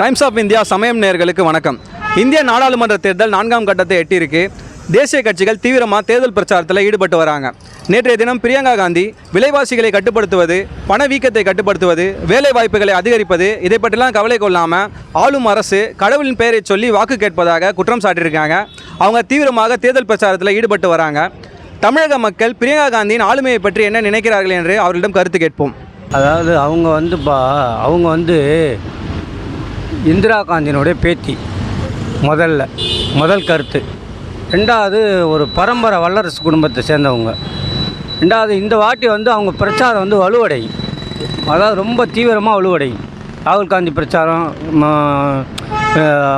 Times of India சமயம் நேர்களுக்கு வணக்கம். இந்திய நாடாளுமன்ற தேர்தல் நான்காம் கட்டத்தை எட்டியிருக்கு. தேசிய கட்சிகள் தீவிரமாக தேர்தல் பிரச்சாரத்தில் ஈடுபட்டு வராங்க. நேற்றைய தினம் பிரியங்கா காந்தி விலைவாசிகளை கட்டுப்படுத்துவது பணவீக்கத்தை கட்டுப்படுத்துவது வேலை வாய்ப்புகளை அதிகரிப்பது இதை பற்றிலாம் கவலை கொள்ளாமல் ஆளும் அரசு கடவுளின் பெயரை சொல்லி வாக்கு கேட்பதாக குற்றம் சாட்டியிருக்காங்க. அவங்க தீவிரமாக தேர்தல் பிரச்சாரத்தில் ஈடுபட்டு வராங்க. தமிழக மக்கள் பிரியங்கா காந்தியின் ஆளுமையை பற்றி என்ன நினைக்கிறார்கள் என்று அவர்களிடம் கருத்து கேட்போம். அதாவது அவங்க வந்து பா அவங்க வந்து இந்திரா காந்தியினுடைய பேத்தி. முதல்ல. முதல் கருத்து. ரெண்டாவது ஒரு பரம்பரை வல்லரசு குடும்பத்தை சேர்ந்தவங்க. ரெண்டாவது இந்த வாட்டி வந்து அவங்க பிரச்சாரம் வந்து வலுவடையும் அதாவது ரொம்ப தீவிரமாக வலுவடையும் ராகுல் காந்தி பிரச்சாரம்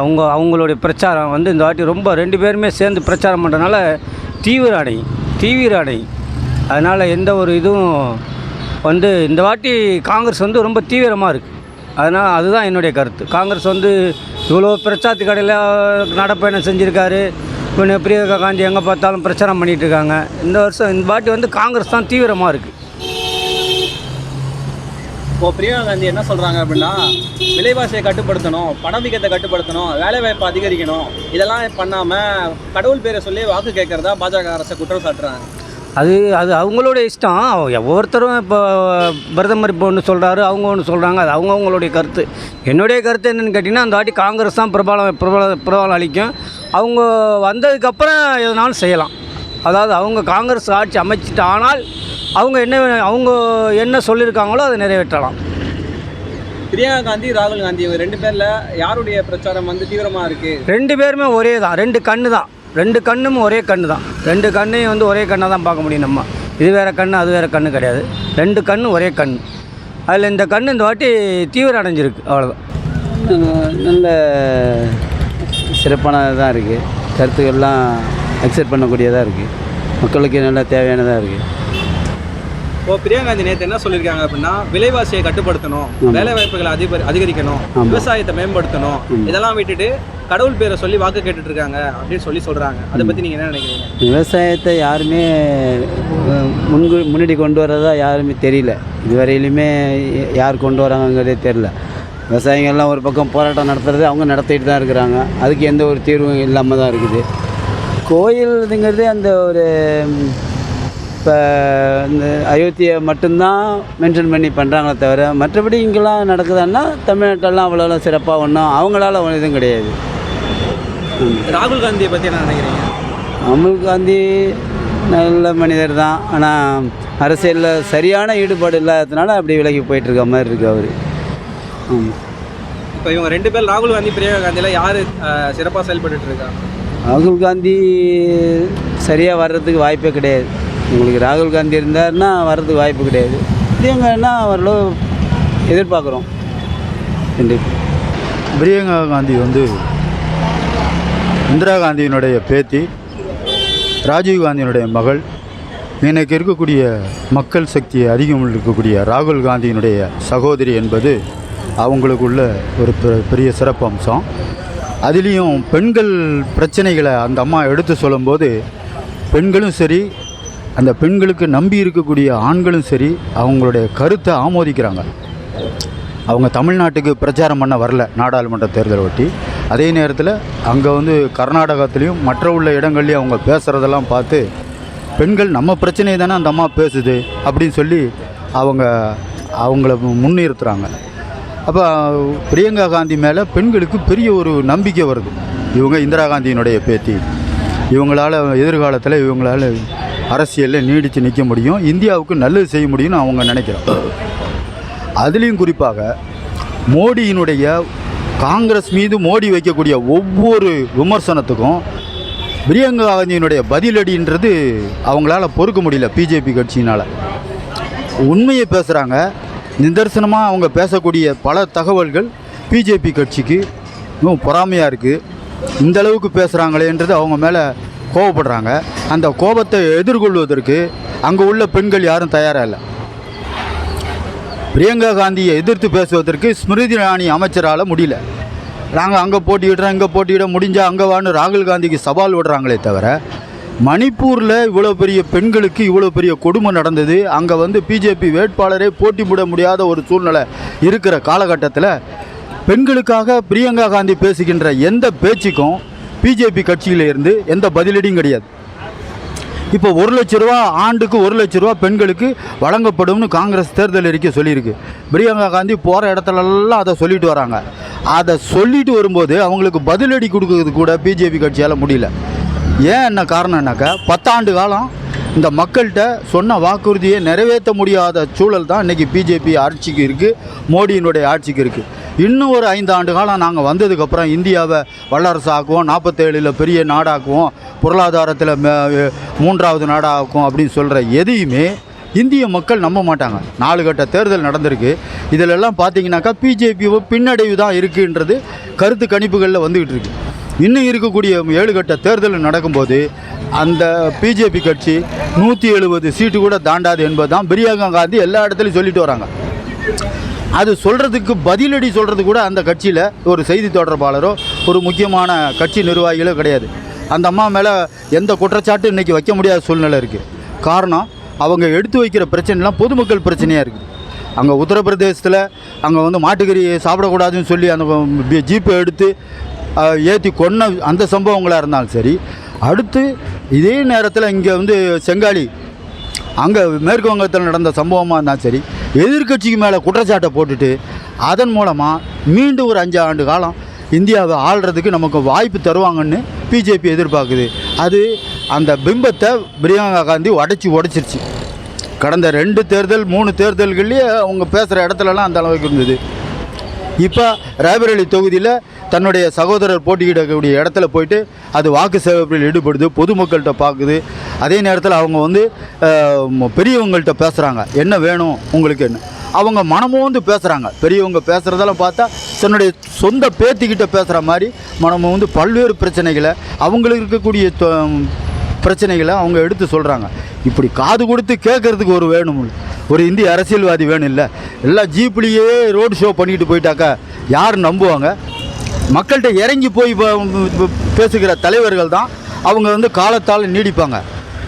அவங்க அவங்களுடைய பிரச்சாரம் வந்து இந்த வாட்டி ரொம்ப ரெண்டு பேருமே சேர்ந்து பிரச்சாரம் பண்ணுறதுனால தீவிர அடையும் தீவிர அடையும் அதனால் எந்த ஒரு இதுவும் வந்து இந்த வாட்டி காங்கிரஸ் வந்து ரொம்ப தீவிரமாக இருக்குது அதனால் அதுதான் என்னுடைய கருத்து. காங்கிரஸ் வந்து இவ்வளோ பிரச்சாரத்து கடையில் நடப்பயணம் செஞ்சுருக்காரு? இப்போ பிரியங்கா காந்தி எங்கே பார்த்தாலும் பிரச்சாரம் பண்ணிகிட்டு இருக்காங்க. இந்த வருஷம் இந்த வாட்டி வந்து காங்கிரஸ் தான் தீவிரமாக இருக்குது இப்போ பிரியங்கா காந்தி என்ன சொல்கிறாங்க அப்படின்னா விலைவாசியை கட்டுப்படுத்தணும் பணவீக்கத்தை கட்டுப்படுத்தணும் வேலைவாய்ப்பை அதிகரிக்கணும் இதெல்லாம் பண்ணாமல் கடவுள் பேரை சொல்லி வாக்கு கேட்கறதா பாஜக அரசை குற்றம் சாட்டுறாங்க. அது அது அவங்களோட இஷ்டம். ஒவ்வொருத்தரும் இப்போ பிரதமர் இப்போ ஒன்று சொல்கிறாரு அவங்க ஒன்று சொல்கிறாங்க அது அவங்கவுங்களுடைய கருத்து. என்னுடைய கருத்து என்னென்னு கேட்டிங்கன்னா அந்த வாட்டி காங்கிரஸ் தான் பிரபலம் பிரபல பிரபலம் அளிக்கும். அவங்க வந்ததுக்கப்புறம் எதுனாலும் செய்யலாம். அதாவது அவங்க காங்கிரஸ் ஆட்சி அமைச்சிட்டு ஆனால் அவங்க என்ன அவங்க என்ன சொல்லியிருக்காங்களோ அதை நிறைவேற்றலாம். பிரியங்கா காந்தி ராகுல் காந்தி இவங்க ரெண்டு பேரில் யாருடைய பிரச்சாரம் வந்து தீவிரமாக இருக்குது ரெண்டு பேருமே ஒரே தான். ரெண்டு கண்ணு தான். ரெண்டு கண்ணும் ஒரே கண்ணு தான் ரெண்டு கண்ணையும் வந்து ஒரே கண்ணை தான் பார்க்க முடியும் நம்ம. இது வேறு கண் அது வேறு கண்ணு கிடையாது. ரெண்டு கண் ஒரே கண் அதில் இந்த கண் இந்த வாட்டி தீவிரம் அடைஞ்சிருக்கு. அவ்வளோதான் நல்ல சிறப்பானதாக தான் இருக்குது கருத்துக்கள்லாம் அக்செப்ட் பண்ணக்கூடியதாக இருக்குது மக்களுக்கு நல்ல தேவையானதாக இருக்குது இப்போ பிரியங்கா காந்தி நேற்று என்ன சொல்லியிருக்காங்க அப்படின்னா விலைவாசியை கட்டுப்படுத்தணும் வேலை வாய்ப்புகளை அதிபர் அதிகரிக்கணும். விவசாயத்தை மேம்படுத்தணும் இதெல்லாம் விட்டுட்டு கடவுள் பேரை சொல்லி வாக்கு கேட்டுட்டு இருக்காங்க அப்படின்னு சொல்லி சொல்றாங்க. அதை பத்தி நீங்க என்ன நினைக்கிறீங்க? விவசாயத்தை யாருமே முன்கு முன்னாடி கொண்டு வரதா யாருமே தெரியல. இதுவரையிலுமே யார் கொண்டு வராங்கங்கிறதே தெரில விவசாயிகள்லாம் ஒரு பக்கம் போராட்டம் நடத்துறது அவங்க நடத்திட்டு தான் இருக்கிறாங்க. அதுக்கு எந்த ஒரு தீர்வும் இல்லாமல் தான் இருக்குது. கோயில்ங்கிறது அந்த ஒரு இப்போ இந்த அயோத்தியை மட்டும்தான் மென்ஷன் பண்ணி பண்ணுறாங்களே தவிர மற்றபடி இங்கெல்லாம் நடக்குதுன்னா தமிழ்நாட்டெல்லாம் அவ்வளோ சிறப்பாக ஒன்றும் அவங்களால ஒன்றும் இதுவும் கிடையாது. ராகுல் காந்தியை பத்தி என்ன நினைக்கிறீங்க? அமுல் காந்தி நல்ல மனிதர் தான். ஆனால் அரசியலில் சரியான ஈடுபாடு இல்லாததுனால அப்படி விலகி போயிட்டுருக்க மாதிரி இருக்கு அவர். இப்போ இவங்க ரெண்டு பேர் ராகுல் காந்தி பிரியங்கா காந்தியில யாரு சிறப்பாக செயல்பட்டு இருக்கா? ராகுல் காந்தி சரியாக வர்றதுக்கு வாய்ப்பே கிடையாது. உங்களுக்கு ராகுல் காந்தி இருந்தார்னா வர்றதுக்கு வாய்ப்பு கிடையாது. பிரியங்கன்னா ஓரளவு எதிர்பார்க்குறோம். கண்டிப்பாக பிரியங்கா காந்தி வந்து இந்திரா காந்தியினுடைய பேத்தி ராஜீவ் காந்தியினுடைய மகள் இன்னைக்கு இருக்கக்கூடிய மக்கள் சக்தி அதிகம் இருக்கக்கூடிய ராகுல் காந்தியினுடைய சகோதரி என்பது அவங்களுக்குள்ள ஒரு பெ- பெரிய சிறப்பு அம்சம். அதுலேயும் பெண்கள் பிரச்சனைகளை அந்த அம்மா எடுத்து சொல்லும்போது பெண்களும் சரி அந்த பெண்களுக்கு நம்பி இருக்கக்கூடிய ஆண்களும் சரி அவங்களுடைய கருத்தை ஆமோதிக்கிறாங்க. அவங்க தமிழ்நாட்டுக்கு பிரச்சாரம் பண்ண வரல நாடாளுமன்ற தேர்தலை ஒட்டி. அதே நேரத்தில் அங்கே வந்து கர்நாடகத்துலேயும் மற்ற உள்ள இடங்கள்லையும் அவங்க பேசுகிறதெல்லாம் பார்த்து பெண்கள் நம்ம பிரச்சனையை தானே அந்த அம்மா பேசுது? அப்படின்னு சொல்லி அவங்க அவங்கள முன்னிறுத்துகிறாங்க அப்போ பிரியங்கா காந்தி மேலே பெண்களுக்கு பெரிய ஒரு நம்பிக்கை வருது. இவங்க இந்திரா காந்தியினுடைய பேத்தி. இவங்களால் எதிர்காலத்தில் இவங்களால் அரசியலில் நீடித்து நிற்க முடியும். இந்தியாவுக்கு நல்லது செய்ய முடியும்னு அவங்க நினைக்கிறாங்க அதுலேயும் குறிப்பாக மோடியினுடைய காங்கிரஸ் மீது மோடி வைக்கக்கூடிய ஒவ்வொரு விமர்சனத்துக்கும் பிரியங்கா காந்தியினுடைய பதிலடின்றது அவங்களால பொறுக்க முடியல பிஜேபி கட்சியினால். உண்மையை பேசுகிறாங்க நிதர்சனமாக அவங்க பேசக்கூடிய பல தகவல்கள் பிஜேபி கட்சிக்கு இன்னும் பொறாமையாக இருக்குது இந்த அளவுக்கு பேசுகிறாங்களேன்றது அவங்க மேலே கோவப்படுறாங்க. அந்த கோபத்தை எதிர்கொள்வதற்கு அங்கே உள்ள பெண்கள் யாரும் தயாராக இல்லை. பிரியங்கா காந்தியை எதிர்த்து பேசுவதற்கு ஸ்மிருதி ராணி அமைச்சரால் முடியல. நாங்கள் அங்கே போட்டியிடுறோம் இங்கே போட்டியிட முடிஞ்சால் அங்கே வான்னு ராகுல் காந்திக்கு சவால் விடுறாங்களே தவிர மணிப்பூரில் இவ்வளோ பெரிய பெண்களுக்கு இவ்வளோ பெரிய கொடுமை நடந்தது அங்கே வந்து பிஜேபி வேட்பாளரே போட்டி போட முடியாத ஒரு சூழ்நிலை இருக்கிற காலகட்டத்தில் பெண்களுக்காக பிரியங்கா காந்தி பேசுகின்ற எந்த பேச்சுக்கும் பிஜேபி கட்சியில இருந்து எந்த பதிலடியும் கிடையாது. இப்போ ஒரு லட்ச ரூபா ஆண்டுக்கு ஒரு லட்ச ரூபா பெண்களுக்கு வழங்கப்படும்னு காங்கிரஸ் தேர்தல் அறிக்கை சொல்லியிருக்கு. பிரியங்கா காந்தி போகிற இடத்துலலாம் அதை சொல்லிட்டு வராங்க. அதை சொல்லிட்டு வரும்போது அவங்களுக்கு பதிலடி கொடுக்கறது கூட பிஜேபி கட்சியால் முடியல. ஏன் என்ன காரணம்னாக்கா பத்தாண்டு காலம் இந்த மக்கள்கிட்ட சொன்ன வாக்குறுதியை நிறைவேற்ற முடியாத சூழல் தான் இன்றைக்கி பிஜேபி ஆட்சிக்கு இருக்குது மோடியினுடைய ஆட்சிக்கு இருக்குது இன்னும் ஒரு ஐந்து ஆண்டு காலம் நாங்கள் வந்ததுக்கப்புறம் இந்தியாவை வல்லரசு ஆக்குவோம் நாற்பத்தேழில் பெரிய நாடாக்குவோம் பொருளாதாரத்தில் மே- மூன்றாவது நாடாக்கும் அப்படின்னு சொல்கிற எதையுமே இந்திய மக்கள் நம்ப மாட்டாங்க. நாலு கட்ட தேர்தல் நடந்திருக்கு. இதிலெல்லாம் பார்த்தீங்கன்னாக்கா பிஜேபி பின்னடைவு தான் இருக்குன்றது கருத்து கணிப்புகளில் வந்துக்கிட்டு இருக்கு. இன்னும் இருக்கக்கூடிய ஏழு கட்ட தேர்தல் நடக்கும்போது அந்த பிஜேபி கட்சி நூற்றி எழுபது சீட்டு கூட தாண்டாது என்பது தான் பிரியங்கா காந்தி எல்லா இடத்துலையும் சொல்லிட்டு வராங்க. அது சொல்கிறதுக்கு பதிலடி சொல்கிறது கூட அந்த கட்சியில் ஒரு செய்தி தொடர்பாளரோ ஒரு முக்கியமான கட்சி நிர்வாகிகளோ கிடையாது. அந்த அம்மா மேலே எந்த குற்றச்சாட்டும் இன்றைக்கி வைக்க முடியாத சூழ்நிலை இருக்குது காரணம் அவங்க எடுத்து வைக்கிற பிரச்சனைலாம் பொதுமக்கள் பிரச்சனையாக இருக்குது அங்கே உத்தரப்பிரதேசத்தில் அங்கே வந்து மாட்டுக்கறி சாப்பிடக்கூடாதுன்னு சொல்லி அந்த ஜீப்பை எடுத்து ஏற்றி கொன்ன அந்த சம்பவங்களாக இருந்தாலும் சரி அடுத்து இதே நேரத்தில் இங்கே வந்து செங்காலி அங்கே மேற்கு வங்கத்தில் நடந்த சம்பவமாக இருந்தாலும் சரி எதிர்க்கட்சிக்கு மேலே குற்றச்சாட்டை போட்டுட்டு அதன் மூலமாக மீண்டும் ஒரு அஞ்சு ஆண்டு காலம் இந்தியாவை ஆள்றதுக்கு நமக்கு வாய்ப்பு தருவாங்கன்னு பிஜேபி எதிர்பார்க்குது. அது அந்த பிம்பத்தை பிரியங்கா காந்தி உடச்சி உடச்சிருச்சு. கடந்த ரெண்டு தேர்தல் மூணு தேர்தல்கள்லேயே அவங்க பேசுகிற இடத்துலலாம் அந்த அளவுக்கு இருந்தது. இப்போ ரேபரேலி தொகுதியில் தன்னுடைய சகோதரர் போட்டியிடக்கூடிய இடத்துல போயிட்டு அது வாக்கு சேகரிப்பில் ஈடுபடுது பொதுமக்கள்கிட்ட பார்க்குது. அதே நேரத்தில் அவங்க வந்து பெரியவங்கள்ட்ட பேசுகிறாங்க என்ன வேணும்? உங்களுக்கு என்ன? அவங்க மனமோந்து பேசுகிறாங்க பெரியவங்க பேசுகிறதெல்லாம் பார்த்தா தன்னுடைய சொந்த பேத்திக்கிட்ட பேசுகிற மாதிரி மனமோ வந்து பல்வேறு பிரச்சனைகளை அவங்களுக்கு இருக்கக்கூடிய தொ- பிரச்சனைகளை அவங்க எடுத்து சொல்கிறாங்க இப்படி காது கொடுத்து கேட்குறதுக்கு ஒரு வேணும் ஒரு இந்திய அரசியல்வாதி வேணும் இல்லை. எல்லாம் ஜீப்லேயே ரோடு ஷோ பண்ணிட்டு போயிட்டாக்கா யார் நம்புவாங்க? மக்கள்கிட்ட இறங்கி போய் பேசுகிற தலைவர்கள் தான் அவங்க வந்து காலத்தால் நீடிப்பாங்க.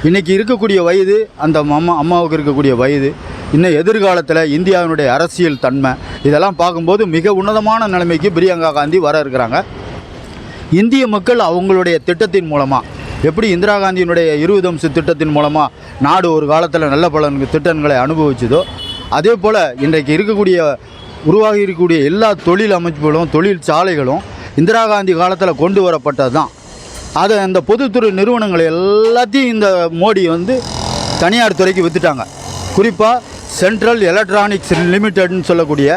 இன்றைக்கி இருக்கக்கூடிய வயது அந்த அம்மா அம்மாவுக்கு இருக்கக்கூடிய வயது இன்னும் எதிர்காலத்தில் இந்தியாவினுடைய அரசியல் தன்மை இதெல்லாம் பார்க்கும்போது மிக உன்னதமான நிலைமைக்கு பிரியங்கா காந்தி வர இருக்கிறாங்க. இந்திய மக்கள் அவங்களுடைய திட்டத்தின் மூலமாக எப்படி இந்திரா காந்தியினுடைய இருபது அம்ச திட்டத்தின் மூலமாக நாடு ஒரு காலத்தில் நல்ல பலன் திட்டங்களை அனுபவிச்சதோ அதே போல் இன்றைக்கு இருக்கக்கூடிய உருவாகி இருக்கக்கூடிய எல்லா தொழில் அமைப்புகளும் தொழில் சாலைகளும் இந்திரா காந்தி காலத்தில் கொண்டு வரப்பட்டது தான் அதை அந்த பொதுத்துறை நிறுவனங்கள் எல்லாத்தையும் இந்த மோடி வந்து தனியார் துறைக்கு விற்றுட்டாங்க குறிப்பாக சென்ட்ரல் எலக்ட்ரானிக்ஸ் லிமிடெட்னு சொல்லக்கூடிய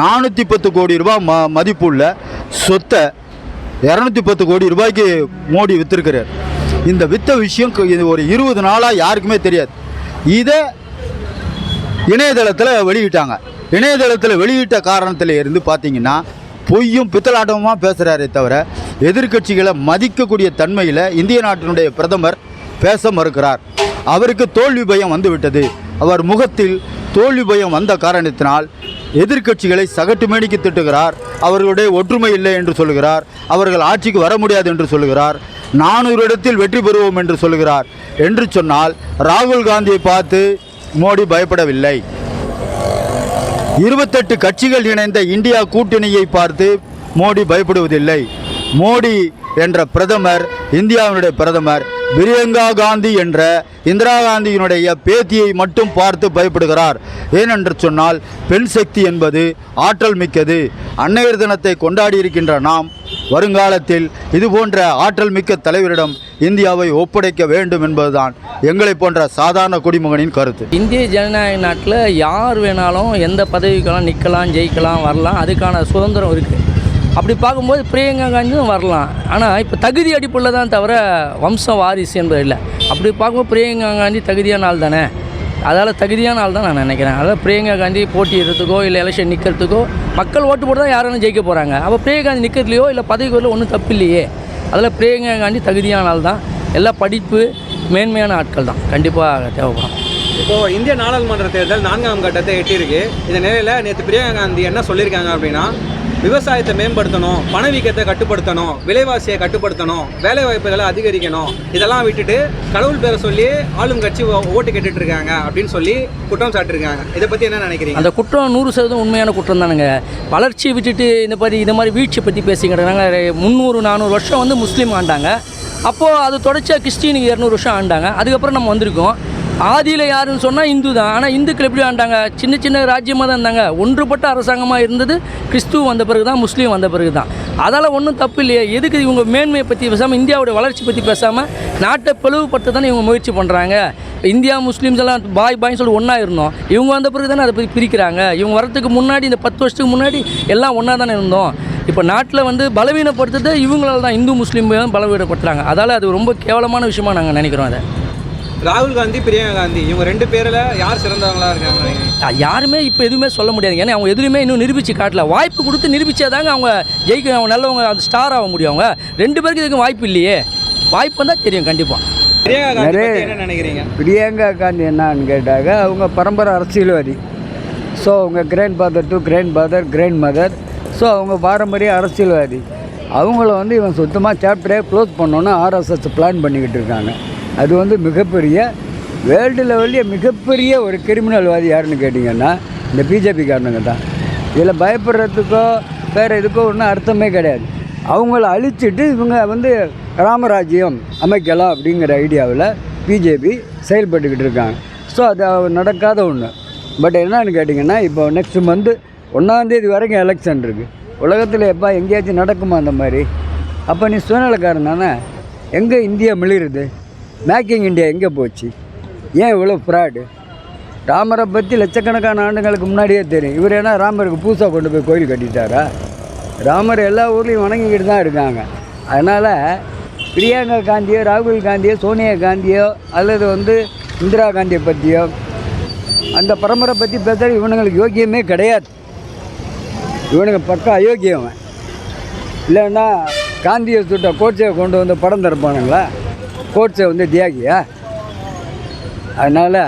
நானூற்றி பத்து கோடி ரூபாய் ம மதிப்புள்ள சொத்தை இரநூத்தி பத்து கோடி ரூபாய்க்கு மோடி விற்றுருக்கிறார் இந்த வித்த விஷயம் இது ஒரு இருபது நாளாக யாருக்குமே தெரியாது. இதை இணையதளத்தில் வெளியிட்டாங்க. இணையதளத்தில் வெளியிட்ட காரணத்தில் இருந்து பார்த்தீங்கன்னா பொய்யும் பித்தலாட்டமாக பேசுகிறாரே தவிர எதிர்க்கட்சிகளை மதிக்கக்கூடிய தன்மையில் இந்திய நாட்டினுடைய பிரதமர் பேச மறுக்கிறார். அவருக்கு தோல்வி பயம் வந்துவிட்டது. அவர் முகத்தில் தோல்வி பயம் வந்த காரணத்தினால் எதிர்க்கட்சிகளை சகட்டு மேடிக்கு திட்டுகிறார். அவர்களுடைய ஒற்றுமை இல்லை என்று சொல்கிறார். அவர்கள் ஆட்சிக்கு வர முடியாது என்று சொல்கிறார். நானூறு இடத்தில் வெற்றி பெறுவோம் என்று சொல்கிறார். என்று சொன்னால் ராகுல் காந்தியை பார்த்து மோடி பயப்படவில்லை. இருபத்தெட்டு கட்சிகள் இணைந்த இந்தியா கூட்டணியை பார்த்து மோடி பயப்படுவதில்லை. மோடி என்ற பிரதமர் இந்தியாவினுடைய பிரதமர் பிரியங்கா காந்தி என்ற இந்திரா காந்தியினுடைய பேத்தியை மட்டும் பார்த்து பயப்படுகிறார். ஏனென்று சொன்னால் பெண் சக்தி என்பது ஆற்றல் மிக்கது. அன்னையர் தினத்தை கொண்டாடி இருக்கின்ற நாம் வருங்காலத்தில் இது போன்ற ஆற்றல் மிக்க தலைவரிடம் இந்தியாவை ஒப்படைக்க வேண்டும் என்பதுதான் எங்களை போன்ற சாதாரண குடிமகனின் கருத்து. இந்திய ஜனநாயக நாட்டில் யார் வேணாலும் எந்த பதவிக்கெல்லாம் நிற்கலாம் ஜெயிக்கலாம் வரலாம் அதுக்கான சுதந்திரம் இருக்குது அப்படி பார்க்கும்போது பிரியங்கா காந்தியும் வரலாம். ஆனால் இப்போ தகுதி அடிப்படையில் தான் தவிர வம்சம் வாரிசு என்பது இல்லை. அப்படி பார்க்கும்போது பிரியங்கா காந்தி தகுதியான ஆள் தானே? அதால் தகுதியான ஆள் தான் நான் நினைக்கிறேன். அதாவது பிரியங்கா காந்தி போட்டியிடுறதுக்கோ இல்லை எலெக்ஷன் நிற்கிறதுக்கோ மக்கள் ஓட்டு போட்டு தான் யாரும் ஜெயிக்க போகிறாங்க அப்போ பிரியங்கா காந்தி நிற்கிறதுலையோ இல்லை பதவி வரல ஒன்றும் தப்பு இல்லையே. அதில் பிரியங்கா காந்தி தகுதியான ஆள் தான். எல்லாம் படிப்பு மேன்மையான ஆட்கள் தான். கண்டிப்பாக தேவைப்படும். இப்போது இந்திய நாடாளுமன்ற தேர்தல் நான்காம் கட்டத்தை எட்டியிருக்கு. இந்த நிலையில் நேற்று பிரியங்கா காந்தி என்ன சொல்லியிருக்காங்க அப்படின்னா விவசாயத்தை மேம்படுத்தணும் பணவீக்கத்தை கட்டுப்படுத்தணும் விலைவாசியை கட்டுப்படுத்தணும் வேலை வாய்ப்புகளை அதிகரிக்கணும் இதெல்லாம் விட்டுட்டு கடவுள் பேரை சொல்லி ஆளும் கட்சி ஓட்டு கேட்டுட்டு இருக்காங்க அப்படின்னு சொல்லி குற்றம் சாட்டிருக்காங்க. இதை பற்றி என்ன நினைக்கிறீங்க? அந்த குற்றம் நூறு சதவீதம் உண்மையான குற்றம் தானுங்க. வளர்ச்சி விட்டுட்டு இந்த மாதிரி இந்த மாதிரி வீழ்ச்சி பற்றி பேசிக்கிறாங்க முந்நூறு நானூறு வருஷம் வந்து முஸ்லீம் ஆண்டாங்க. அப்போது அது தொடர்ச்சியாக கிறிஸ்டின் இரநூறு வருஷம் ஆண்டாங்க. அதுக்கப்புறம் நம்ம வந்திருக்கோம். ஆதியில் யாருன்னு சொன்னால் இந்து தான். ஆனால் இந்துக்கள் எப்படி ஆண்டாங்க சின்ன சின்ன ராஜ்யமாக தான் இருந்தாங்க. ஒன்றுபட்ட அரசாங்கமாக இருந்தது கிறிஸ்துவ வந்த பிறகு தான் முஸ்லீம் வந்த பிறகு தான் அதால் ஒன்றும் தப்பு இல்லையே. எதுக்கு இவங்க மேன்மையை பற்றி பேசாமல் இந்தியாவோட வளர்ச்சி பற்றி பேசாமல் நாட்டை பிளவுபடுத்த தானே இவங்க முயற்சி பண்ணுறாங்க இந்தியா முஸ்லீம்ஸ் எல்லாம் பாய் பாய்னு சொல்லி ஒன்றா இருந்தோம். இவங்க வந்த பிறகு தானே அதை பற்றி பிரிக்கிறாங்க. இவங்க வரத்துக்கு முன்னாடி இந்த பத்து வருஷத்துக்கு முன்னாடி எல்லாம் ஒன்றா தானே இருந்தோம். இப்போ நாட்டில் வந்து பலவீனப்படுத்துறது இவங்களால தான். இந்து முஸ்லீம் பலவீனப்படுத்துகிறாங்க அதால் அது ரொம்ப கேவலமான விஷயமாக நாங்கள் நினைக்கிறோம் அதை. ராகுல் காந்தி பிரியங்கா காந்தி இவங்க ரெண்டு பேரில் யார் சிறந்தவங்களா இருக்காங்க? யாருமே இப்போ எதுவுமே சொல்ல முடியாது. ஏன்னா அவங்க எதுவுமே இன்னும் நிரூபித்து காட்டல. வாய்ப்பு கொடுத்து நிரூபிச்சாதாங்க அவங்க ஜெயிக்க அவங்க நல்லவங்க அது ஸ்டார் ஆக முடியும். அவங்க ரெண்டு பேருக்கு இதுக்கு வாய்ப்பு இல்லையே. வாய்ப்பு வந்தால் தெரியும் கண்டிப்பாக என்ன நினைக்கிறீங்க? பிரியங்கா காந்தி என்னன்னு கேட்டாக்க அவங்க பரம்பரை அரசியல்வாதி. ஸோ அவங்க grandfather to grandfather grandmother so அவங்க பாரம்பரிய அரசியல்வாதி. அவங்கள வந்து இவன் சுத்தமாக சாப்டரே க்ளோஸ் பண்ணோன்னு ஆர்எஸ்எஸ் பிளான் பண்ணிக்கிட்டு இருக்காங்க. அது வந்து மிகப்பெரிய வேர்ல்டு லெவல்லே மிகப்பெரிய ஒரு கிரிமினல்வாதி யாருன்னு கேட்டிங்கன்னா இந்த பிஜேபி காரணங்க தான். இதில் பயப்படுறதுக்கோ வேறு இதுக்கோ ஒன்றும் அர்த்தமே கிடையாது. அவங்கள அழிச்சிட்டு இவங்க வந்து ராமராஜ்யம் அமைக்கலாம் அப்படிங்கிற ஐடியாவில் பிஜேபி செயல்பட்டுக்கிட்டு இருக்காங்க. ஸோ அது நடக்காத ஒன்று பட் என்னன்னு கேட்டிங்கன்னா இப்போ நெக்ஸ்ட் மந்த்து ஒன்றாந்தேதி வரைக்கும் எலெக்ஷன் இருக்குது உலகத்தில் எப்போ எங்கேயாச்சும் நடக்குமா அந்த மாதிரி? அப்போ நீ சுயநலக்காரன் தானே? எங்கே இந்தியா மிளிருது? மேக்கிங் இண்டியா எங்கே போச்சு? ஏன் இவ்வளோ ஃப்ராடு ராமரை பற்றி லட்சக்கணக்கான ஆண்டுகளுக்கு முன்னாடியே தெரியும். இவர் என்ன ராமருக்கு பூசா கொண்டு போய் கோயில் கட்டிட்டாரா? ராமர் எல்லா ஊர்லேயும் வணங்கிக்கிட்டு தான் இருக்காங்க. அதனால் பிரியங்கா காந்தியோ ராகுல் காந்தியோ சோனியா காந்தியோ அல்லது வந்து இந்திரா காந்தியை பற்றியோ அந்த பரம்பரை பற்றி பேசுகிற இவனுங்களுக்கு யோக்கியமே கிடையாது. இவனுங்க பக்கம் அயோக்கியம் அவன். இல்லைன்னா காந்தியை சுட்ட கோச்சையை கொண்டு வந்து படம் திறப்பானுங்களா கோட்ஸை வந்து தியாகியா அதனால்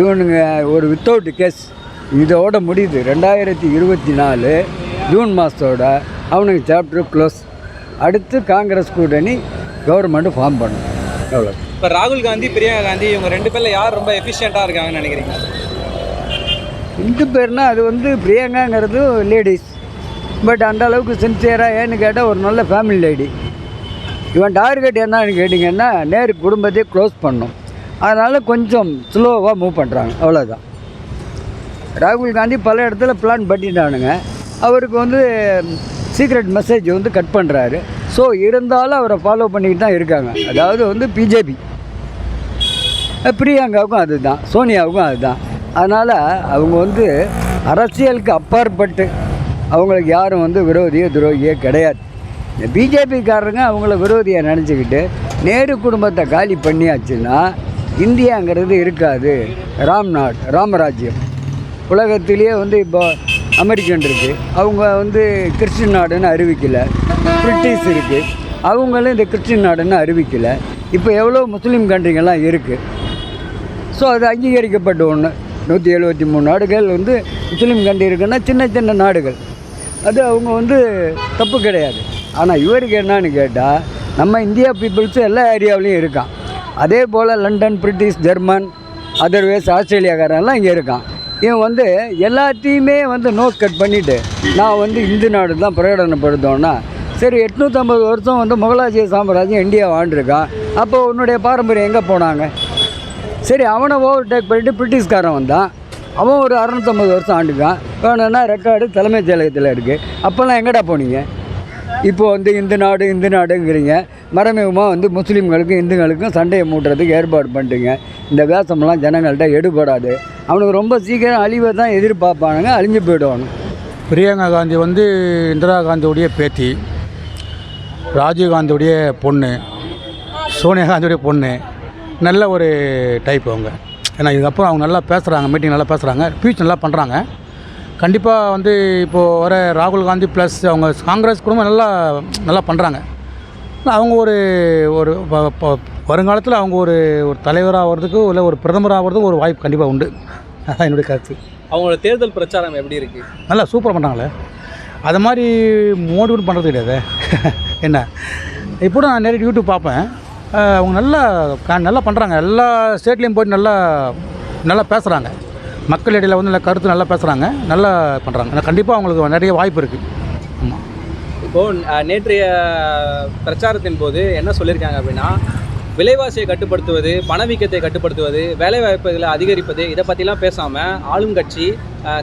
இவனுங்க ஒரு வித்தவுட் கேஸ் இதோட முடியுது. ரெண்டாயிரத்தி இருபத்தி நாலு ஜூன் மாதத்தோட அவனுக்கு சாப்டர் க்ளோஸ் அடுத்து காங்கிரஸ் கூட்டணி கவர்மெண்ட்டு ஃபார்ம் பண்ணும். எவ்வளோ இப்போ ராகுல் காந்தி பிரியங்கா காந்தி இவங்க ரெண்டு பேரில் யார் ரொம்ப எஃபிஷியண்ட்டாக இருக்காங்கன்னு நினைக்கிறீங்க? ரெண்டு பேர்னா அது வந்து பிரியங்காங்கிறது லேடிஸ் பட் அந்த அளவுக்கு சின்சியராக ஏன்னு கேட்டால் ஒரு நல்ல ஃபேமிலி லேடி இவன் டார்கெட் என்னன்னு கேட்டிங்கன்னா நேரு குடும்பத்தை க்ளோஸ் பண்ணும். அதனால் கொஞ்சம் ஸ்லோவாக மூவ் பண்ணுறாங்க அவ்வளோதான் ராகுல் காந்தி பல இடத்துல பிளான் பண்ணிட்டானுங்க. அவருக்கு வந்து சீக்ரெட் மெசேஜ் வந்து கட் பண்ணுறாரு ஸோ இருந்தாலும் அவரை ஃபாலோ பண்ணிக்கிட்டு தான் இருக்காங்க. அதாவது வந்து பிஜேபி பிரியங்காவுக்கும் அதுதான். சோனியாவுக்கும் அதுதான். அதனால் அவங்க வந்து அரசியலுக்கு அப்பாற்பட்டு அவங்களுக்கு யாரும் வந்து விரோதியோ துரோகியோ கிடையாது. இந்த பிஜேபிக்காரங்க அவங்கள விரோதியாக நினச்சிக்கிட்டு நேரு குடும்பத்தை காலி பண்ணியாச்சுன்னா இந்தியாங்கிறது இருக்காது. ராம்நாட் ராமராஜ்யம். உலகத்திலேயே வந்து இப்போ அமெரிக்கன் இருக்குது அவங்க வந்து கிறிஸ்டின் நாடுன்னு அறிவிக்கலை. பிரிட்டிஷ் இருக்குது அவங்களும் இந்த கிறிஸ்டின் நாடுன்னு அறிவிக்கலை. இப்போ எவ்வளோ முஸ்லீம் கண்ட்ரிங்கெல்லாம் இருக்குது ஸோ அது அங்கீகரிக்கப்பட்ட ஒன்று. நூற்றி எழுபத்தி மூணு நாடுகள் வந்து முஸ்லீம் கண்ட்ரி இருக்குன்னா சின்ன சின்ன நாடுகள். அது அவங்க வந்து தப்பு கிடையாது. ஆனால் இவருக்கு என்னன்னு கேட்டால் நம்ம இந்தியா பீப்புள்ஸும் எல்லா ஏரியாவிலையும் இருக்கான். அதே போல் லண்டன் பிரிட்டிஷ் ஜெர்மன் அதர்வைஸ் ஆஸ்திரேலியாக்காரெல்லாம் இங்கே இருக்கான். இவன் வந்து எல்லாத்தையுமே வந்து நோட் கட் பண்ணிவிட்டு நான் வந்து இந்து நாடு தான் பிரகடனப்படுத்தோன்னா சரி எட்நூற்றம்பது வருஷம் வந்து முகலாஜிய சாம்ராஜ்யம் இந்தியா வாழ்ந்துருக்கான். அப்போ உன்னுடைய பாரம்பரியம் எங்கே போனாங்க? சரி அவனை ஓவர்டேக் பண்ணிட்டு பிரிட்டிஷ்காரன் வந்தான். அவன் ஒரு அறநூற்றம்பது வருஷம் ஆண்டுக்கான். வேணும்னா ரெக்கார்டு தலைமைச் செயலகத்தில் இருக்குது அப்போல்லாம் எங்கடா போனீங்க? இப்போ வந்து இந்து நாடு இந்து நாடுங்கிறீங்க. மறைமுகமாக வந்து முஸ்லீம்களுக்கும் இந்துங்களுக்கும் சண்டையை மூட்டுறதுக்கு ஏற்பாடு பண்ணிட்டீங்க. இந்த வேஷமெல்லாம் ஜனங்கள்கிட்ட எடுபடாது. அவனுக்கு ரொம்ப சீக்கிரம் அழிவை தான் எதிர்பார்ப்பானுங்க அழிஞ்சு போயிடுவானு. பிரியங்கா காந்தி வந்து இந்திரா காந்தியுடைய பேத்தி ராஜீவ் காந்தியுடைய பொண்ணு சோனியா காந்தியுடைய பொண்ணு. நல்ல ஒரு டைப் அவங்க. ஏன்னா இதுக்கப்புறம் அவங்க நல்லா பேசுகிறாங்க மீட்டிங் நல்லா பேசுகிறாங்க ஸ்பீச் நல்லா பண்ணுறாங்க கண்டிப்பாக வந்து இப்போது வர ராகுல் காந்தி ப்ளஸ் அவங்க காங்கிரஸ் குடும்பம் நல்லா நல்லா பண்ணுறாங்க அவங்க ஒரு ஒரு வருங்காலத்தில் அவங்க ஒரு ஒரு தலைவராக ஆகிறதுக்கு இல்லை ஒரு பிரதமர் ஆகிறதுக்கு ஒரு வாய்ப்பு கண்டிப்பாக உண்டு. அதான் என்னுடைய கருத்து. அவங்களோட தேர்தல் பிரச்சாரம் எப்படி இருக்கு? நல்லா சூப்பராக பண்ணுறாங்களே அது மாதிரி மோடி ஒன்றும் பண்ணுறது கிடையாது. என்ன? இப்போ நான் நிறைய யூடியூப் பார்ப்பேன் அவங்க நல்லா நல்லா பண்ணுறாங்க எல்லா ஸ்டேட்லேயும் போயிட்டு நல்லா நல்லா பேசுகிறாங்க மக்கள் இடையில வந்து நல்ல கருத்து நல்லா பேசுகிறாங்க நல்லா பண்ணுறாங்க கண்டிப்பாக அவங்களுக்கு நிறைய வாய்ப்பு இருக்குது ஆமாம் இப்போ அஹ், நேற்றைய பிரச்சாரத்தின் போது என்ன சொல்லியிருக்காங்க அப்படின்னா விலைவாசியை கட்டுப்படுத்துவது பணவீக்கத்தை கட்டுப்படுத்துவது வேலைவாய்ப்புகளை அதிகரிப்பது இதை பற்றிலாம் பேசாமல் ஆளும் கட்சி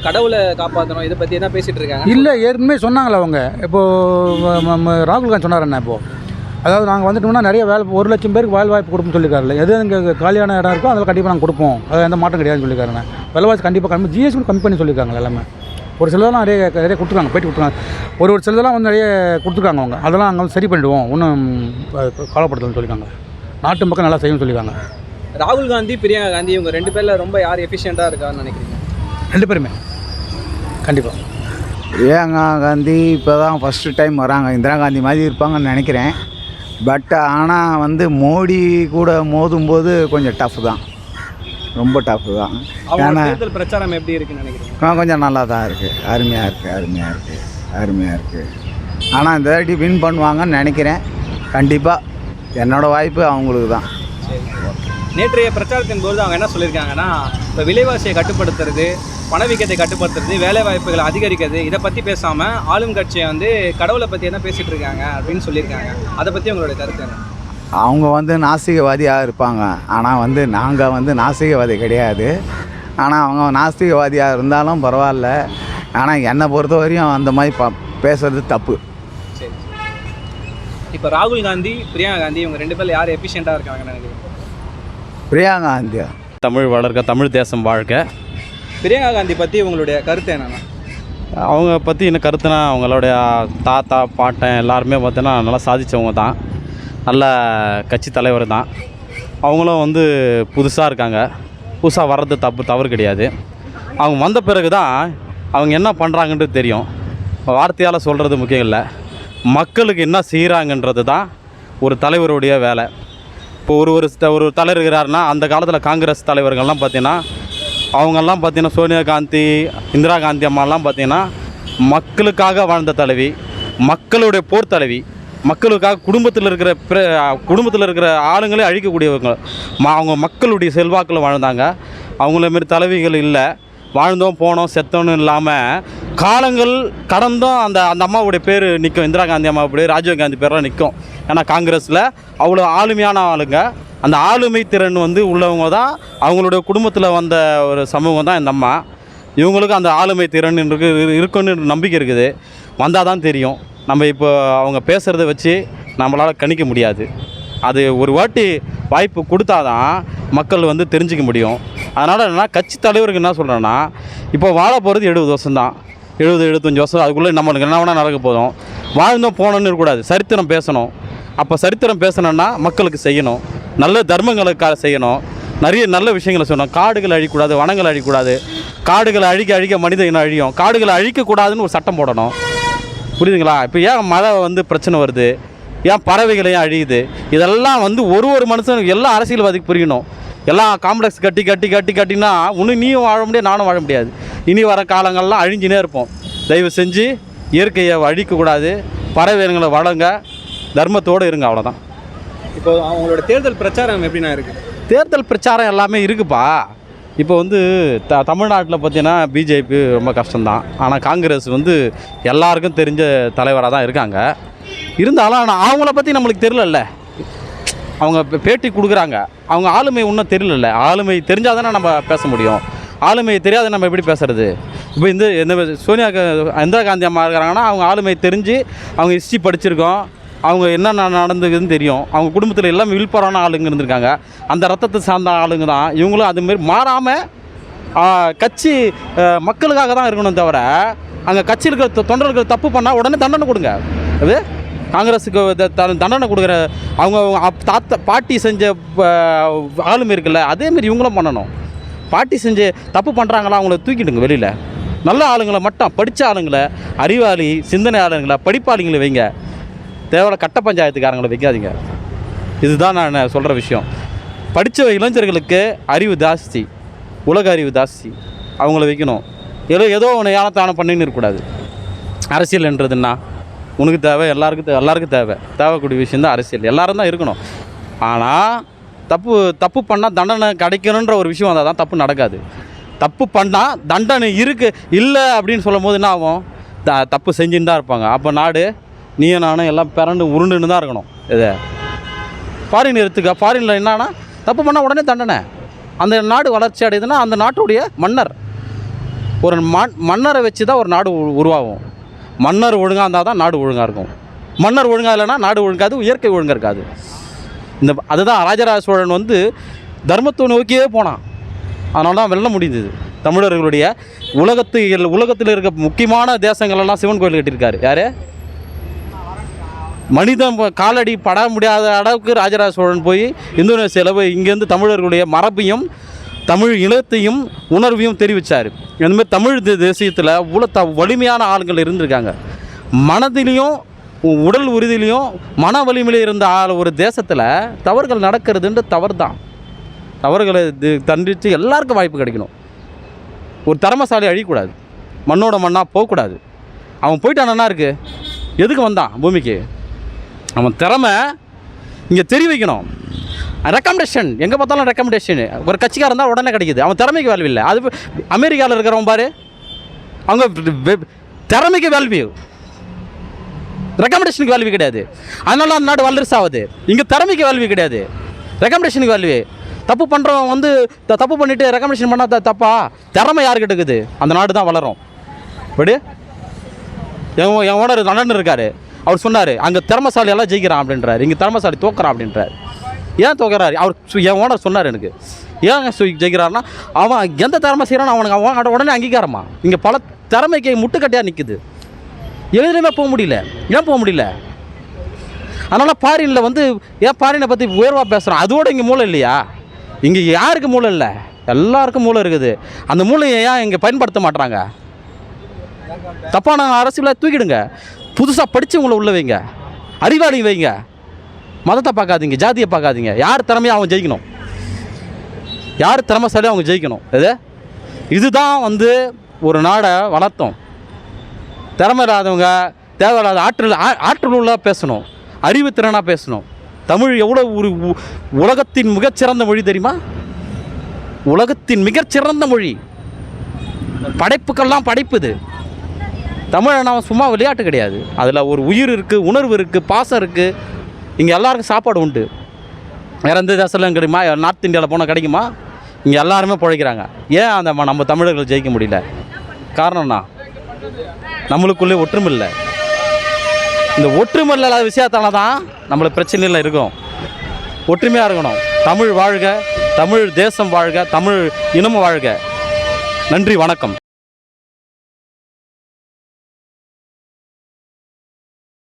கடவுளை காப்பாற்றணும் இதை பற்றி தான் பேசிகிட்டு இருக்காங்க? இல்லை ஏற்கனவே சொன்னாங்களே அவங்க. இப்போது ராகுல் காந்தி சொன்னார் என்ன இப்போது அதாவது நாங்கள் வந்துட்டோம்னா நிறைய வேலை ஒரு லட்சம் பேருக்கு வேலை வாய்ப்பு கொடுப்போம்னு சொல்லியிருக்காருல்ல. எது இங்கே காலியான இடம் இருக்கோ அதில் கண்டிப்பாக நாங்கள் கொடுப்போம். அது எந்த மாற்றம் கிடையாதுன்னு சொல்லியிருக்காருண்ணே விலைவாசி கண்டிப்பாக கம்மி ஜிஎஸ்டி கம்மி பண்ணி சொல்லியிருக்காங்க எல்லாமே. ஒரு சிலதெல்லாம் நிறைய நிறைய கொடுத்துருக்காங்க போயிட்டு கொடுத்துருக்காங்க. ஒரு ஒரு சிலதெல்லாம் வந்து நிறைய கொடுத்துருக்காங்க அவங்க. அதெல்லாம் அங்கே வந்து சரி பண்ணிடுவோம். ஒன்றும் காலப்படுத்தலன்னு சொல்லியிருக்காங்க. நாட்டு மக்கள் நல்லா செய்யணும்னு சொல்லியிருக்காங்க. ராகுல் காந்தி பிரியங்கா காந்தி இவங்க ரெண்டு பேரில் ரொம்ப யார் எஃபிஷியண்ட்டாக இருக்கான்னு நினைக்கிறீங்க? ரெண்டு பேருமே. கண்டிப்பாக பிரியங்கா காந்தி இப்போ தான் ஃபஸ்ட்டு டைம் வராங்க. இந்திரா காந்தி மாதிரி இருப்பாங்கன்னு நினைக்கிறேன். பட் ஆனால் வந்து மோடி கூட மோதும்போது கொஞ்சம் டஃப் தான். ரொம்ப டஃப் தான். ஏன்னா பிரச்சாரம் எப்படி இருக்குன்னு கொஞ்சம் நல்லா தான் இருக்குது அருமையாக இருக்குது அருமையாக இருக்குது அருமையாக இருக்குது ஆனால் இந்த வாட்டி வின் பண்ணுவாங்கன்னு நினைக்கிறேன். கண்டிப்பாக என்னோடய வாய்ப்பு அவங்களுக்கு தான். நேற்றைய பிரச்சாரத்தின் போது அவங்க என்ன சொல்லியிருக்காங்கன்னா இப்போ விலைவாசியை கட்டுப்படுத்துறது பணவீக்கத்தை கட்டுப்படுத்துறது வேலை வாய்ப்புகளை அதிகரிக்கிறது இதை பற்றி பேசாமல் ஆளும் கட்சியை வந்து கடவுளை பற்றி என்ன பேசிகிட்டு இருக்காங்க அப்படின்னு சொல்லியிருக்காங்க. அதை பற்றி உங்களோட கருத்து அவங்க வந்து நாஸ்திகவாதியாக இருப்பாங்க. ஆனால் வந்து நாங்கள் வந்து நாஸ்திகவாதி கிடையாது. ஆனால் அவங்க நாஸ்திகவாதியாக இருந்தாலும் பரவாயில்ல. ஆனால் என்னை பொறுத்த வரையும் அந்த மாதிரி ப பேசுறது தப்பு. சரி. இப்போ ராகுல் காந்தி பிரியங்கா காந்தி இவங்க ரெண்டு பேரில் யார் எஃபிஷியண்ட்டாக இருக்காங்கன்னு நினைக்கிறீங்க? பிரியங்கா காந்தி. தமிழ் வளர்க்க தமிழ் தேசம் வாழ்க. பிரியங்கா காந்தி பற்றி உங்களுடைய கருத்து என்னென்னா அவங்க பற்றி என்ன கருத்துனா அவங்களுடைய தாத்தா பாட்டன் எல்லாருமே பார்த்தீங்கன்னா நல்லா சாதித்தவங்க தான். நல்ல கட்சி தலைவர் தான். அவங்களும் வந்து புதுசாக இருக்காங்க. புதுசாக வர்றது தப்பு தவறு கிடையாது. அவங்க வந்த பிறகு தான் அவங்க என்ன பண்ணுறாங்கன்றது தெரியும். வார்த்தையால் சொல்கிறது முக்கியம் இல்லை. மக்களுக்கு என்ன செய்கிறாங்கன்றது தான் ஒரு தலைவருடைய வேலை. இப்போ ஒரு ஒரு ஒரு தலைவர் இருக்கிறாருன்னா அந்த காலத்தில் காங்கிரஸ் தலைவர்கள்லாம் பார்த்தீங்கன்னா அவங்கெல்லாம் பார்த்தீங்கன்னா சோனியா காந்தி இந்திரா காந்தி அம்மாலாம் பார்த்தீங்கன்னா மக்களுக்காக வாழ்ந்த தலைவி மக்களுடைய போர் தலைவி மக்களுக்காக குடும்பத்தில் இருக்கிற பிற குடும்பத்தில் இருக்கிற ஆளுங்களே அழிக்கக்கூடியவங்க. மா அவங்க மக்களுடைய செல்வாக்கில் வாழ்ந்தாங்க. அவங்கள மாரி தலைவிகள் இல்லை. வாழ்ந்தோம் போனோம் செத்தோன்னு இல்லாமல் காலங்கள் கடந்தும் அந்த அந்த அம்மாவுடைய பேர் நிற்கும் இந்திரா காந்தி அம்மா அப்படியே ராஜீவ் காந்தி நிற்கும் ஏன்னா காங்கிரஸில் அவ்வளோ ஆளுமையான ஆளுங்க. அந்த ஆளுமை திறன் வந்து உள்ளவங்க தான் அவங்களுடைய குடும்பத்தில் வந்த ஒரு சமூகம் தான் இந்த அம்மா. இவங்களுக்கு அந்த ஆளுமை திறன் இருக்கு இருக்குன்னு நம்பிக்கை இருக்குது. வந்தால் தான் தெரியும். நம்ம இப்போ அவங்க பேசுகிறத வச்சு நம்மளால் கணிக்க முடியாது. அது ஒரு வாட்டி வாய்ப்பு கொடுத்தா தான் மக்கள் வந்து தெரிஞ்சுக்க முடியும். அதனால் என்ன கட்சி தலைவருக்கு என்ன சொல்கிறேன்னா இப்போ வாழ போகிறது எழுபது வருஷம்தான். எழுபது எழுபத்தஞ்சி வருஷம் அதுக்குள்ளே நம்மளுக்கு என்ன வேணால் நடக்க போதும். வாழ்ந்தோம் போனோன்னு இருக்கக்கூடாது. சரித்திரம் பேசணும். அப்போ சரித்திரம் பேசணுன்னா மக்களுக்கு செய்யணும். நல்ல தர்மங்களுக்காக செய்யணும். நிறைய நல்ல விஷயங்களை சொல்லணும் காடுகள் அழிக்கக்கூடாது வனங்களை அழிக்கூடாது காடுகளை அழிக்க அழிக்க மனித இனம் அழியும். காடுகளை அழிக்கக்கூடாதுன்னு ஒரு சட்டம் போடணும். புரியுதுங்களா? இப்போ ஏன் மழை வந்து பிரச்சனை வருது? ஏன் பறவைகளையும் அழியுது? இதெல்லாம் வந்து ஒரு ஒரு மனுஷனுக்கு எல்லா அரசியல்வாதிக்கு புரியணும். எல்லாம் காம்ப்ளெக்ஸ் கட்டி கட்டி கட்டி கட்டினா இன்னும் நீயும் வாழ முடியாது நானும் வாழ முடியாது. இனி வர காலங்கள்லாம் அழிஞ்சினே இருப்போம். தயவு செஞ்சு இயற்கையை அழிக்கக்கூடாது பறவைகளை வளங்க தர்மத்தோடு இருங்க அவ்வளோதான் இப்போ அவங்களோட தேர்தல் பிரச்சாரம் எப்படிண்ணா இருக்குது தேர்தல் பிரச்சாரம் எல்லாமே இருக்குப்பா. இப்போ வந்து த தமிழ்நாட்டில் பார்த்தீங்கன்னா பிஜேபி ரொம்ப கஷ்டம்தான். ஆனால் காங்கிரஸ் வந்து எல்லாருக்கும் தெரிஞ்ச தலைவராக தான் இருக்காங்க. இருந்தாலும் ஆனால் அவங்கள பற்றி நம்மளுக்கு தெரியலல்ல. அவங்க பேட்டி கொடுக்குறாங்க. அவங்க ஆளுமை இன்னும் தெரியலல்ல. ஆளுமை தெரிஞ்சால் தானே நம்ம பேச முடியும். ஆளுமை தெரியாத நம்ம எப்படி பேசுறது? இப்போ இந்த இந்த சோனியா கா- இந்திரா காந்தி அம்மா இருக்கிறாங்கன்னா அவங்க ஆளுமை தெரிஞ்சு அவங்க ஹிஸ்ட்ரி படிச்சிருக்கோம். அவங்க என்ன நடந்ததுன்னு தெரியும். அவங்க குடும்பத்தில் எல்லாம் விழுப்புறான ஆளுங்க இருந்திருக்காங்க. அந்த ரத்தத்தை சார்ந்த ஆளுங்க தான். இவங்களும் அதுமாரி மாறாமல் கட்சி மக்களுக்காக தான் இருக்கணும் தவிர அங்கே கட்சியில் இருக்கிற தொ- தொண்டர்கள் தப்பு பண்ணால் உடனே தண்டனை கொடுங்க. அது காங்கிரஸுக்கு த- தண்டனை கொடுக்குற அவங்க அப்- தாத்தா பாட்டி செஞ்ச ப- ஆளுமை இருக்குல்ல அதேமாரி இவங்களும் பண்ணணும். பாட்டி செஞ்சு தப்பு பண்ணுறாங்களா அவங்கள தூக்கிடுங்க வெளியில். நல்ல ஆளுங்களை மட்டும் படித்த ஆளுங்களை அறிவாளி சிந்தனை ஆளுங்களை படிப்பாளிங்களை வைங்க. தேவையான கட்ட பஞ்சாயத்துக்காரங்களை வைக்காதீங்க. இதுதான் நான் சொல்கிற விஷயம். படித்த இளைஞர்களுக்கு அறிவு ஜாஸ்தி. உலக அறிவு ஜாஸ்தி. அவங்கள வைக்கணும். ஏதோ ஏதோ ஒன்று ஏனத்தானம் பண்ணின்னு இருக்கக்கூடாது. அரசியல்ன்றதுன்னா உனக்கு தேவை எல்லாருக்கும் தேவை எல்லாருக்கும் தேவை. தேவைக்கூடிய விஷயம் தான் அரசியல். எல்லோரும் தான் இருக்கணும். ஆனால் தப்பு தப்பு பண்ணால் தண்டனை கிடைக்கணுன்ற ஒரு விஷயம் வந்தால் தான் தப்பு நடக்காது. தப்பு பண்ணால் தண்டனை இருக்குது இல்லை அப்படின்னு சொல்லும் போது என்ன ஆகும்? த தப்பு செஞ்சுன்னு தான் இருப்பாங்க. அப்போ நாடு நீயும் நானும் எல்லாம் பிறண்டு உருண்டுன்னு தான் இருக்கணும். இதை. ஃபாரின் எடுத்துக்க ஃபாரினில் என்னன்னா தப்பு பண்ணால் உடனே தண்டனை. அந்த நாடு வளர்ச்சி அடையுதுன்னா அந்த நாட்டுடைய மன்னர். ஒரு மண் மன்னரை வச்சு தான் ஒரு நாடு உருவாகும். மன்னர் ஒழுங்காக இருந்தால் தான் நாடு ஒழுங்காக இருக்கும். மன்னர் ஒழுங்காக இல்லைன்னா நாடு ஒழுங்காது இயற்கை ஒழுங்காக இருக்காது. இந்த அதுதான் ராஜராஜ சோழன் வந்து தர்மத்தை நோக்கியே போனான். அதனால தான் வெல்ல முடிந்தது. தமிழர்களுடைய உலகத்து உலகத்தில் இருக்க முக்கியமான தேசங்களெல்லாம் சிவன் கோயில் கட்டியிருக்காரு. யார்? மனிதன் காலடி பட முடியாத அளவுக்கு ராஜராஜ சோழன் போய் இந்தோனேசியாவில் போய் இங்கேருந்து தமிழர்களுடைய மரபையும் தமிழ் இனத்தையும் உணர்வையும் தெரிவித்தார் இந்தமாதிரி தமிழ் தேசியத்தில் உள்ள த வலிமையான ஆளுங்கள் இருந்திருக்காங்க. மனதிலையும் உடல் உறுதியிலையும் மன வலிமையில இருந்த ஆள் ஒரு தேசத்தில் தவறுகள் நடக்கிறதுன்ற தவறு தான் தவறுகளை தண்டித்து எல்லாருக்கும் வாய்ப்பு கிடைக்கணும். ஒரு திறமசாலி அழியக்கூடாது. மண்ணோட மண்ணாக போகக்கூடாது. அவன் போயிட்டான் என்ன இருக்குது எதுக்கு வந்தான் பூமிக்கு? அவன் திறமை இங்கே தெரி வைக்கணும். ரெக்கமெண்டேஷன் எங்கே பார்த்தாலும் ரெக்கமெண்டேஷன் ஒரு கட்சிக்காரன் இருந்தால் உடனே கிடைக்குது. அவன் திறமைக்கு வேல்வி இல்லை. அது அமெரிக்காவில் இருக்கிறவன் பாரு. அவங்க திறமைக்கு வேல்வியூ ரெக்கமெண்டேஷனுக்கு வேல்வி கிடையாது. அதனால அந்த நாடு வல்லரசு ஆகுது. இங்கே திறமைக்கு வேல்வி கிடையாது. ரெக்கமெண்டேஷனுக்கு வேல்வி தப்பு பண்ணுறவன் வந்து தப்பு பண்ணிவிட்டு ரெக்கமெண்டேஷன் பண்ணால் த- தப்பா? திறமை யாருக்கிட்ட இருக்குது? அந்த நாடு தான் வளரும். படி என் என் ஓனர் அண்ணன் இருக்கார். அவர் சொன்னார் அங்கே திறமசாலி எல்லாம் ஜெயிக்கிறான் அப்படின்றார். இங்கே திறமசாலி தோக்குறான் அப்படின்றார். ஏன் தோக்குறாரு? அவர் சு- என் ஓனர் சொன்னார் எனக்கு. ஏன் ஜெயிக்கிறாருன்னா அவன் எந்த திறமை செய்கிறான் அவனுக்கு அவன் உடனே அங்கீகாரமா? இங்கே பல திறமைக்கு முட்டுக்கட்டையாக நிற்குது எதுலையுமே போக முடியல. ஏன் போக முடியல? அதனால் ஃபாரினில் வந்து ஏன் ஃபாரினை பற்றி உயர்வாக பேசுகிறோம் அதோட இங்கே மூளை இல்லையா? இங்கே யாருக்கு மூளை இல்லை? எல்லாருக்கும் மூளை இருக்குது. அந்த மூளையை ஏன் இங்கே பயன்படுத்த மாட்றாங்க? தப்பான அரசியலை தூக்கிடுங்க. புதுசாக படித்தவங்கள உள்ள வைங்க. அறிவாளி வைங்க. மதத்தை பார்க்காதீங்க ஜாதியை பார்க்காதீங்க. யார் திறமையாக அவங்க ஜெயிக்கணும். யார் திறமைசாலியாக அவங்க ஜெயிக்கணும். இது? இதுதான் வந்து ஒரு நாடை வளர்த்தோம். திறமை இல்லாதவங்க தேவையில்லாத ஆற்றல் ஆ- ஆற்றல் உள்ள பேசணும் அறிவுத்திறனாக பேசணும். தமிழ் எவ்வளோ ஒரு உ- உலகத்தின் மிகச்சிறந்த மொழி தெரியுமா? உலகத்தின் மிகச்சிறந்த மொழி. படைப்புக்கெல்லாம் படைப்பு இது தமிழை நாம் சும்மா விளையாட்டு கிடையாது. அதில் ஒரு உயிர் இருக்குது உணர்வு இருக்குது பாசம் இருக்குது இங்கே எல்லாருக்கும் சாப்பாடு உண்டு. வேறு எந்த தேசத்தில் கிடைக்குமா நார்த் இந்தியாவில் போனால் கிடைக்குமா? இங்கே எல்லாருமே பிழைக்கிறாங்க. ஏன் அந்த ம- நம்ம தமிழர்கள் ஜெயிக்க முடியல? காரணம்னா நம்மளுக்குள்ளே ஒற்றுமை இல்லை இந்த ஒற்றுமை இல்லாத விஷயத்தால தான் நம்மளுக்கு பிரச்சனையில் இருக்கும். ஒற்றுமையாக இருக்கணும். தமிழ் வாழ்க தமிழ் தேசம் வாழ்க தமிழ் இனமும் வாழ்க. நன்றி வணக்கம்.